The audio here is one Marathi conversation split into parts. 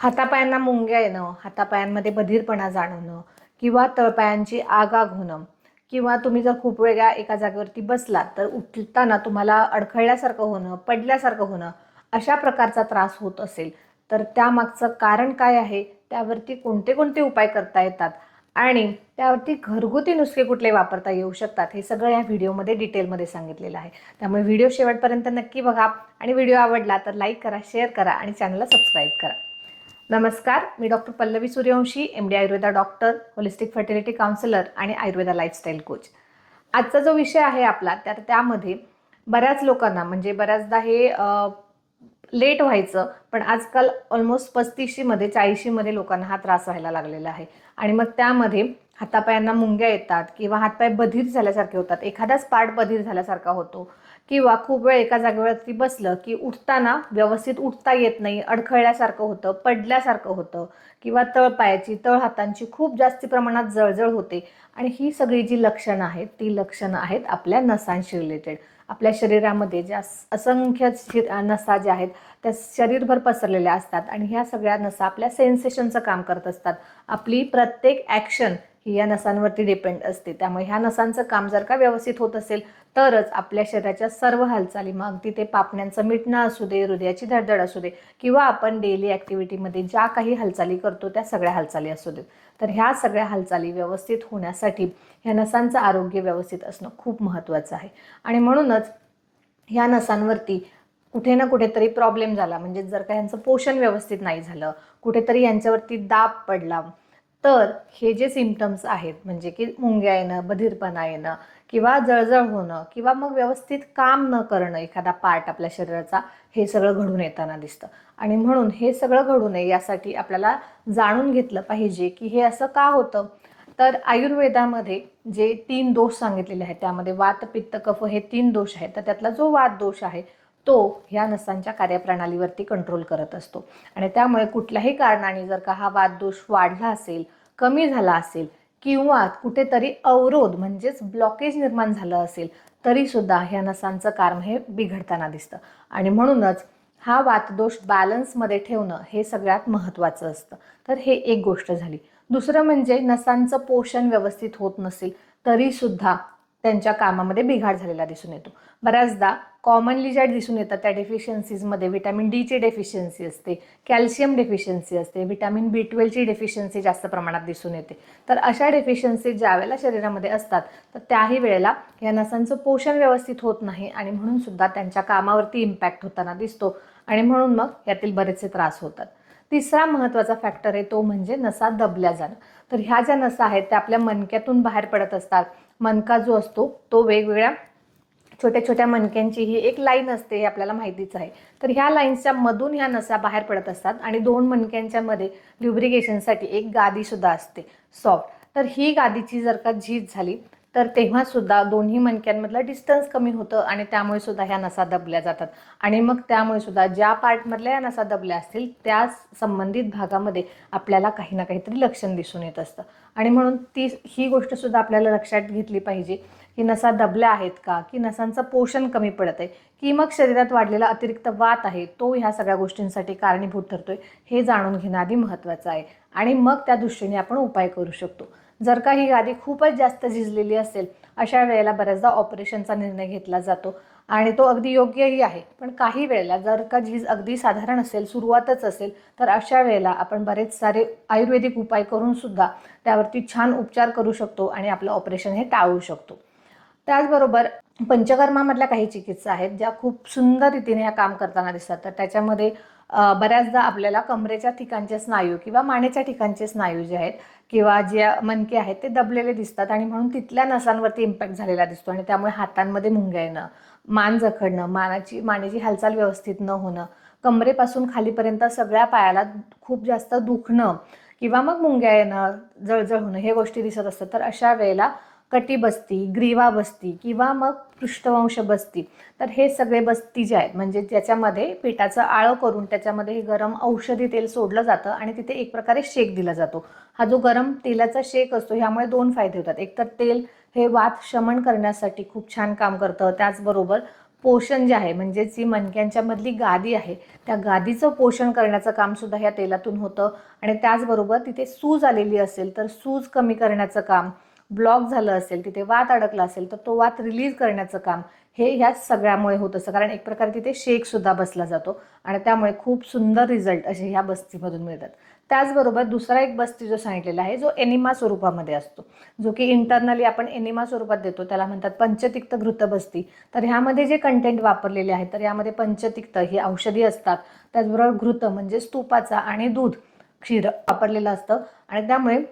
हातापायांना मुंग्या येणं हातापायांमध्ये बधीरपणा जाणवणं किंवा तळपायांची आगाग होणं किंवा तुम्ही जर खूप वेगळ्या एका जागेवरती बसलात तर उठताना तुम्हाला अडखळल्यासारखं होणं पडल्यासारखं होणं अशा प्रकारचा त्रास होत असेल. तर त्यामागचं कारण काय आहे? त्यावरती कोणते कोणते उपाय करता येतात? आणि त्यावरती घरगुती नुसके कुठले वापरता येऊ शकतात? हे सगळं या व्हिडिओमध्ये डिटेलमध्ये सांगितलेलं आहे. त्यामुळे व्हिडिओ शेवटपर्यंत नक्की बघा. आणि व्हिडिओ आवडला तर लाईक करा शेअर करा आणि चॅनलला सबस्क्राईब करा. नमस्कार मी doctor Pallavi Suryavanshi M D Ayurveda doctor holistic fertility counsellor आणि आयुर्वेदा लाईफस्टाईल कोच. आजचा जो विषय आहे आपला तर त्यामध्ये बऱ्याच लोकांना म्हणजे बऱ्याचदा हे लेट व्हायचं पण आजकाल ऑलमोस्ट पस्तीसशीमध्ये चाळीशीमध्ये लोकांना हा त्रास व्हायला लागलेला आहे. आणि मग त्यामध्ये हातापायांना मुंग्या येतात किंवा हातपाय बधीर झाल्यासारखे होतात. एखादाच पार्ट बधीर झाल्यासारखा होतो. किंवा खूप वेळ एका जागेवरती बसलं की उठताना व्यवस्थित उठता येत नाही अडखळल्यासारखं होतं पडल्यासारखं होतं किंवा तळपायाची तळ हातांची खूप जास्ती प्रमाणात जळजळ होते. आणि ही सगळी जी लक्षणं आहेत ती लक्षणं आहेत आपल्या नसांशी रिलेटेड आपल्या शरीरामध्ये ज्या असंख्य शि नसा ज्या आहेत त्या शरीरभर पसरलेल्या असतात आणि ह्या सगळ्या नसा आपल्या सेन्सेशनचं काम करत असतात. आपली प्रत्येक ॲक्शन ही या नसांवरती डिपेंड असते. त्यामुळे ह्या नसांचं काम जर का व्यवस्थित होत असेल तरच आपल्या शरीराच्या सर्व हालचाली मग अगदी ते पापण्यांचं मिटणं असू दे हृदयाची धडधड असू दे किंवा आपण डेली ॲक्टिव्हिटीमध्ये ज्या काही हालचाली करतो त्या सगळ्या हालचाली असू देत. तर ह्या सगळ्या हालचाली व्यवस्थित होण्यासाठी ह्या नसांचं आरोग्य व्यवस्थित असणं खूप महत्त्वाचं आहे. आणि म्हणूनच ह्या नसांवरती कुठे ना कुठेतरी प्रॉब्लेम झाला म्हणजे जर का यांचं पोषण व्यवस्थित नाही झालं कुठेतरी यांच्यावरती दाब पडला तर हे जे सिमटम्स आहेत म्हणजे की मुंग्या येणं बधीरपणा येणं किंवा जळजळ होणं किंवा मग व्यवस्थित काम न करणं एखादा पार्ट आपल्या शरीराचा हे सगळं घडून येताना दिसतं. आणि म्हणून हे सगळं घडू नये यासाठी आपल्याला जाणून घेतलं पाहिजे की हे असं का होतं. तर आयुर्वेदामध्ये जे तीन दोष सांगितलेले आहेत त्यामध्ये वात पित्त कफ हे तीन दोष आहेत. तर त्यातला जो वात दोष आहे तो ह्या नसांच्या कार्यप्रणालीवरती कंट्रोल करत असतो. आणि त्यामुळे कुठल्याही कारणाने जर का हा वाददोष वाढला असेल कमी झाला असेल किंवा कुठेतरी अवरोध म्हणजेच ब्लॉकेज निर्माण झालं असेल तरीसुद्धा ह्या नसांचं काम हे बिघडताना दिसतं. आणि म्हणूनच हा वातदोष बॅलन्समध्ये ठेवणं हे सगळ्यात महत्त्वाचं असतं. तर हे एक गोष्ट झाली. दुसरं म्हणजे नसांचं पोषण व्यवस्थित होत नसेल तरीसुद्धा त्यांच्या कामामध्ये बिघाड झालेला दिसून येतो. बऱ्याचदा कॉमनली ज्या दिसून येतात त्या डेफिशियन्सीजमध्ये व्हिटॅमिन डीची डेफिशियन्सी असते कॅल्शियम डेफिशियन्सी असते व्हिटॅमिन बी ट्वेल्वची डेफिशियन्सी जास्त प्रमाणात दिसून येते. तर अशा डेफिशियन्सी ज्या वेळेला शरीरामध्ये असतात तर त्याही वेळेला या नसांचं पोषण व्यवस्थित होत नाही आणि म्हणून सुद्धा त्यांच्या कामावरती इम्पॅक्ट होताना दिसतो आणि म्हणून मग यातील बरेचसे त्रास होतात. तिसरा महत्त्वाचा फॅक्टर आहे तो म्हणजे नसा दबल्या जाणं. तर ह्या ज्या नसा आहेत त्या आपल्या मनक्यातून बाहेर पडत असतात मनका जो असतो तो वेगवेगळ्या छोट्या छोट्या मणक्यांची ही एक लाईन असते हे आपल्याला माहितीच आहे. तर ह्या लाईन्सच्या मधून ह्या नसा बाहेर पडत असतात आणि दोन मणक्यांच्या मध्ये ल्युब्रिकेशनसाठी एक गादीसुद्धा असते सॉफ्ट तर ही गादीची जर का झीज झाली तर तेव्हा सुद्धा दोन्ही मणक्यांमधला डिस्टन्स कमी होतं आणि त्यामुळे सुद्धा ह्या नसा दबल्या जातात. आणि मग त्यामुळे सुद्धा ज्या पार्टमधल्या या नसा दबल्या असतील त्या संबंधित भागामध्ये आपल्याला काही ना काहीतरी लक्षण दिसून येत असतं. आणि म्हणून ती ही गोष्ट सुद्धा आपल्याला लक्षात घेतली पाहिजे की नसा दबल्या आहेत का? की नसांचं पोषण कमी पडत आहे? की मग शरीरात वाढलेला अतिरिक्त वात आहे तो ह्या सगळ्या गोष्टींसाठी कारणीभूत ठरतोय हे जाणून घेणं आधी महत्त्वाचं आहे. आणि मग त्या दृष्टीने आपण उपाय करू शकतो. जर का ही गादी खूपच जास्त झिजलेली असेल अशा वेळेला बऱ्याचदा ऑपरेशनचा निर्णय घेतला जातो. आणि तो अगदी योग्यही आहे. पण काही वेळेला जर का झीज अगदी साधारण असेल सुरुवातच असेल तर अशा वेळेला आपण बरेच सारे आयुर्वेदिक उपाय करूनसुद्धा त्यावरती छान उपचार करू शकतो आणि आपलं ऑपरेशन हे टाळू शकतो. त्याचबरोबर पंचकर्मामधल्या काही चिकित्सा आहेत ज्या खूप सुंदर रीतीने ह्या काम करताना दिसतात. तर त्याच्यामध्ये बऱ्याचदा आपल्याला कमरेच्या ठिकाणचे स्नायू किंवा मानेच्या ठिकाणचे स्नायू जे आहेत किंवा जे मनके आहेत ते दबलेले दिसतात आणि म्हणून तिथल्या नसांवरती इम्पॅक्ट झालेला दिसतो आणि त्यामुळे हातांमध्ये मुंग्या येणं मान जखडणं मानाची मानेची हालचाल व्यवस्थित न होणं कमरेपासून खालीपर्यंत सगळ्या पायाला खूप जास्त दुखणं किंवा मग मुंग्या येणं जळजळ होणं हे गोष्टी दिसत असतात. तर अशा वेळेला कटी बस्ती ग्रीवा बस्ती किंवा मग पृष्ठवंश बस्ती. तर हे सगळे बस्ती जे आहेत म्हणजे त्याच्यामध्ये पिठाचं आळं करून त्याच्यामध्ये हे गरम औषधी तेल सोडलं जातं आणि तिथे एक प्रकारे शेक दिला जातो. हा जो गरम तेलाचा शेक असतो ह्यामुळे दोन फायदे होतात. एक तर तेल हे वात शमन करण्यासाठी खूप छान काम करतं. त्याचबरोबर पोषण जे आहे म्हणजे जी मणक्यांच्या मधली गादी आहे त्या गादीचं पोषण करण्याचं काम सुद्धा ह्या तेलातून होतं. आणि त्याचबरोबर तिथे सूज आलेली असेल तर सूज कमी करण्याचं काम ब्लॉक झालं असेल तिथे वात अडकला असेल तर तो वात रिलीज करण्याचं काम हे ह्या सगळ्यामुळे होत असतं. कारण एक प्रकारे तिथे शेकसुद्धा बसला जातो आणि त्यामुळे खूप सुंदर रिझल्ट असे ह्या बस्तीमधून मिळतात. त्याचबरोबर दुसरा एक बस्ती जो सांगितलेला आहे जो एनिमा स्वरूपामध्ये असतो. जो की इंटरनली आपण एनिमा स्वरूपात देतो त्याला म्हणतात पंचतिक्त घृत बस्ती. तर ह्यामध्ये जे कंटेंट वापरलेले आहे तर यामध्ये पंचतिक्त ही औषधी असतात. त्याचबरोबर घृत म्हणजे स्तूपाचा आणि दूध क्षीर वापरलेलं असतं. आणि त्यामुळे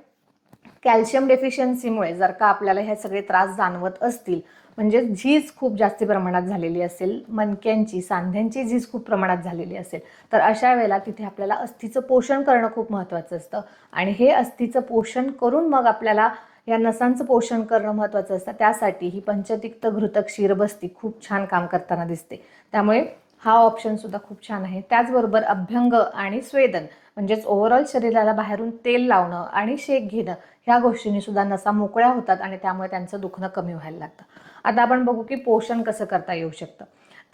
कॅल्शियम डेफिशियन्सीमुळे जर का आपल्याला हे सगळे त्रास जाणवत असतील म्हणजे झीज खूप जास्त प्रमाणात झालेली असेल मणक्यांची सांध्यांची झीज खूप प्रमाणात झालेली असेल तर अशा वेळेला तिथे आपल्याला अस्थिचं पोषण करणं खूप महत्त्वाचं असतं. आणि हे अस्थिचं पोषण करून मग आपल्याला या नसांचं पोषण करणं महत्त्वाचं असतं. त्यासाठी ही पंचतिक्त घृतक क्षीरबस्ती खूप छान काम करताना दिसते. त्यामुळे हा ऑप्शनसुद्धा खूप छान आहे. त्याचबरोबर अभ्यंग आणि स्वेदन. म्हणजेच ओव्हरऑल शरीराला बाहेरून तेल लावणं आणि शेक घेणं ह्या गोष्टींनी सुद्धा नसा मोकळ्या होतात आणि त्यामुळे त्यांचं दुखणं कमी व्हायला लागतं. आता आपण बघू की पोषण कसं करता येऊ शकतं.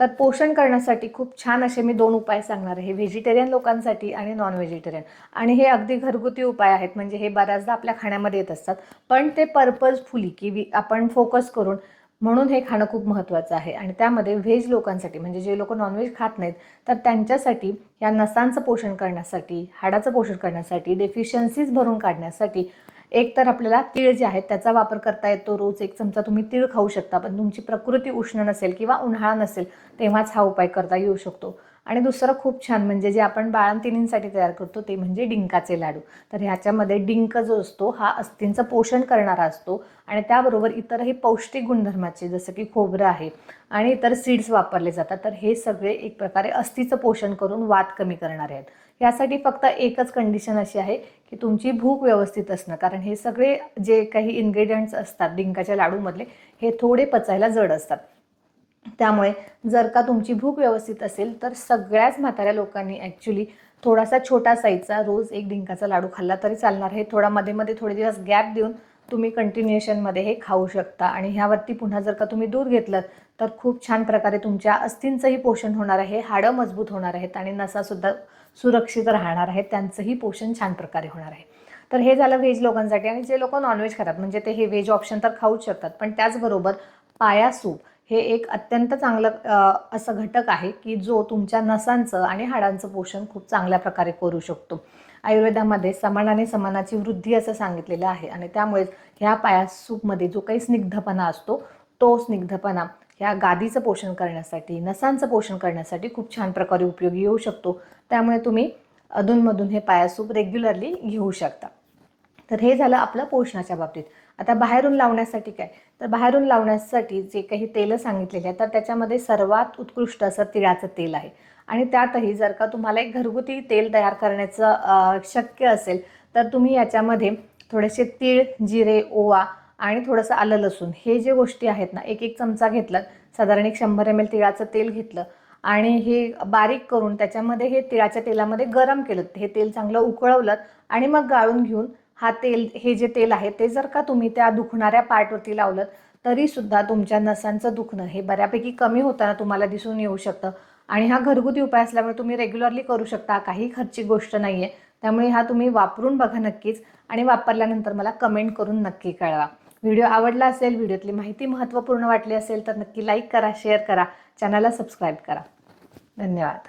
तर पोषण करण्यासाठी खूप छान असे मी दोन उपाय सांगणार आहे. व्हेजिटेरियन लोकांसाठी आणि नॉन व्हेजिटेरियन आणि हे अगदी घरगुती उपाय आहेत. म्हणजे हे बऱ्याचदा आपल्या खाण्यामध्ये येत असतात. पण ते पर्पजफुली की आपण फोकस करून म्हणून हे खाणं खूप महत्त्वाचं आहे. आणि त्यामध्ये व्हेज लोकांसाठी म्हणजे जे लोक नॉनव्हेज खात नाहीत तर त्यांच्यासाठी या नसांचं पोषण करण्यासाठी हाडाचं पोषण करण्यासाठी डेफिशियन्सीज भरून काढण्यासाठी एक तर आपल्याला तीळ जे आहेत त्याचा वापर करता येतो. रोज एक चमचा तुम्ही तीळ खाऊ शकता पण तुमची प्रकृती उष्ण नसेल किंवा उन्हाळा नसेल तेव्हाच हा उपाय करता येऊ शकतो. आणि दुसरं खूप छान म्हणजे जे आपण बाळंतिणींसाठी तयार करतो ते म्हणजे डिंकाचे लाडू. तर ह्याच्यामध्ये डिंक जो असतो हा अस्थिंचं पोषण करणारा असतो आणि त्याबरोबर इतरही पौष्टिक गुणधर्माचे जसं की खोबरं आहे आणि इतर सीड्स वापरले जातात तर हे सगळे एक प्रकारे अस्थिचं पोषण करून वात कमी करणारे आहेत. यासाठी फक्त एकच कंडिशन अशी आहे की तुमची भूक व्यवस्थित असणं कारण हे सगळे जे काही इन्ग्रेडियंट्स असतात डिंकाच्या लाडूमधले हे थोडे पचायला जड असतात. त्यामुळे जर का तुमची भूक व्यवस्थित असेल तर सगळ्याच म्हाताऱ्या लोकांनी ॲक्च्युली थोडासा छोटा साईजचा रोज एक डिंकाचा लाडू खाल्ला तरी चालणार. हे थोडा मध्ये मध्ये थोडे दिवस गॅप देऊन तुम्ही कंटिन्युएशनमध्ये हे खाऊ शकता. आणि ह्यावरती पुन्हा जर का तुम्ही दूध घेतलं तर खूप छान प्रकारे तुमच्या अस्थिंचंही पोषण होणार आहे हाडं मजबूत होणार आहेत आणि नसासुद्धा सुरक्षित राहणार आहेत त्यांचंही पोषण छान प्रकारे होणार आहे. तर हे झालं व्हेज लोकांसाठी. आणि जे लोक नॉनव्हेज खातात म्हणजे ते हे व्हेज ऑप्शन तर खाऊच शकतात पण त्याचबरोबर पाया सूप. हे एक अत्यंत चांगलं असं घटक आहे की जो तुमच्या नसांचं आणि हाडांचं पोषण खूप चांगल्या प्रकारे करू शकतो. आयुर्वेदामध्ये समानाने समानाची वृद्धी असं सांगितलेलं आहे आणि त्यामुळेच ह्या पाया सूपमध्ये जो काही स्निग्धपणा असतो तो स्निग्धपणा ह्या गादीचं पोषण करण्यासाठी नसांचं पोषण करण्यासाठी खूप छान प्रकारे उपयोगी येऊ शकतो. त्यामुळे तुम्ही अधूनमधून हे पायासूप रेग्युलरली घेऊ शकता. तर हे झालं आपलं पोषणाच्या बाबतीत. आता बाहेरून लावण्यासाठी काय? तर बाहेरून लावण्यासाठी जे काही तेलं सांगितलेले आहे तर त्याच्यामध्ये सर्वात उत्कृष्ट असं तिळाचं तेल आहे. आणि त्यातही जर का तुम्हाला एक घरगुती तेल तयार करण्याचं शक्य असेल तर तुम्ही याच्यामध्ये थोडेसे तीळ जिरे ओवा आणि थोडंसं आलं लसूण हे जे गोष्टी आहेत ना एक एक चमचा घेतलं साधारण एक शंभर एम एल तिळाचं तेल घेतलं आणि हे बारीक करून त्याच्यामध्ये हे तिळाच्या तेलामध्ये गरम केलं हे तेल चांगलं उकळवलं आणि मग गाळून घेऊन हा तेल हे जे तेल आहे ते जर का तुम्ही त्या दुखणाऱ्या पार्टवरती लावलं तरी सुद्धा तुमच्या नसांचं दुखणं हे बऱ्यापैकी कमी होताना तुम्हाला दिसून येऊ शकतं. आणि हा घरगुती उपाय असल्यामुळे तुम्ही रेग्युलरली करू शकता काही खर्चिक गोष्ट नाही आहे त्यामुळे हा तुम्ही वापरून बघा नक्कीच आणि वापरल्यानंतर मला कमेंट करून नक्की कळवा. व्हिडिओ आवडला असेल व्हिडिओतली माहिती महत्त्वपूर्ण वाटली असेल तर नक्की लाईक करा शेअर करा चॅनलला सबस्क्राईब करा. धन्यवाद.